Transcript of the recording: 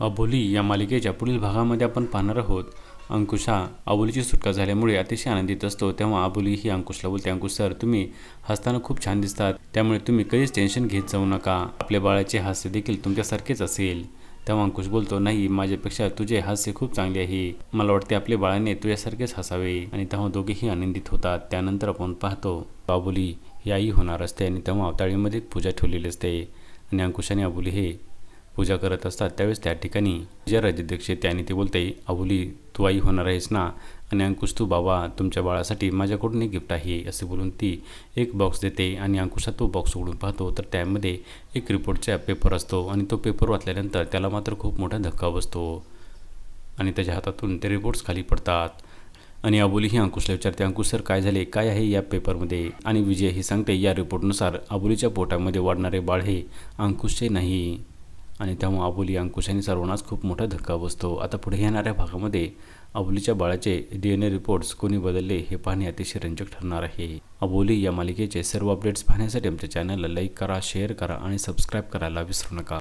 अबोली या मालिकेच्या पुढील भागामध्ये आपण पाहणार आहोत. अंकुश हा अबोलीची सुटका झाल्यामुळे अतिशय आनंदित असतो तेव्हा अबोली ही अंकुशला बोलते अंकुश सर तुम्ही हसताना खूप छान दिसतात त्यामुळे तुम्ही कधीच टेन्शन घेत जाऊ नका आपल्या बाळाचे हास्य देखील तुमच्यासारखेच असेल. तेव्हा अंकुश बोलतो नाही माझ्यापेक्षा तुझे हास्य खूप चांगले आहे मला वाटते आपल्या बाळाने तुझ्यासारखेच हसावे. आणि तेव्हा दोघेही आनंदित होतात त्यानंतर आपण पाहतो अबोली ही आई होणार असते आणि तेव्हा अवताळीमध्ये पूजा ठेवलेली असते. आणि अंकुश आणि हे पूजा करत असतात. त्यावेळेस त्या ठिकाणी जे राज्याध्यक्ष त्याने ते बोलते अबुली तू आई होणार आहेस ना? आणि अंकुश तू बाबा तुमच्या बाळासाठी माझ्याकडून एक गिफ्ट आहे असे बोलून ती एक बॉक्स देते आणि अंकुशा तो बॉक्स उघडून पाहतो. तर त्यामध्ये एक रिपोर्टचा पेपर असतो आणि तो पेपर वाचल्यानंतर त्याला मात्र खूप मोठा धक्का बसतो. आणि त्याच्या हातातून ते रिपोर्ट्स खाली पडतात. आणि अबोली ही अंकुशला विचारते अंकुश सर काय झाले? काय आहे या पेपरमध्ये? आणि विजय ही सांगते या रिपोर्टनुसार अबोलीच्या पोटामध्ये वाढणारे बाळ हे अंकुशचे नाही. आणि त्यामुळे अबोली अंकुश आणि सर्वांनाच खूप मोठा धक्का बसतो. आता पुढे येणाऱ्या भागामध्ये अबोलीच्या बाळाचे डी एन ए रिपोर्ट्स कोणी बदलले हे पाहणे अतिशय रंजक ठरणार आहे. अबोली या मालिकेचे सर्व अपडेट्स पाहण्यासाठी आमच्या चॅनलला लाईक करा शेअर करा आणि सबस्क्राईब करायला विसरू नका.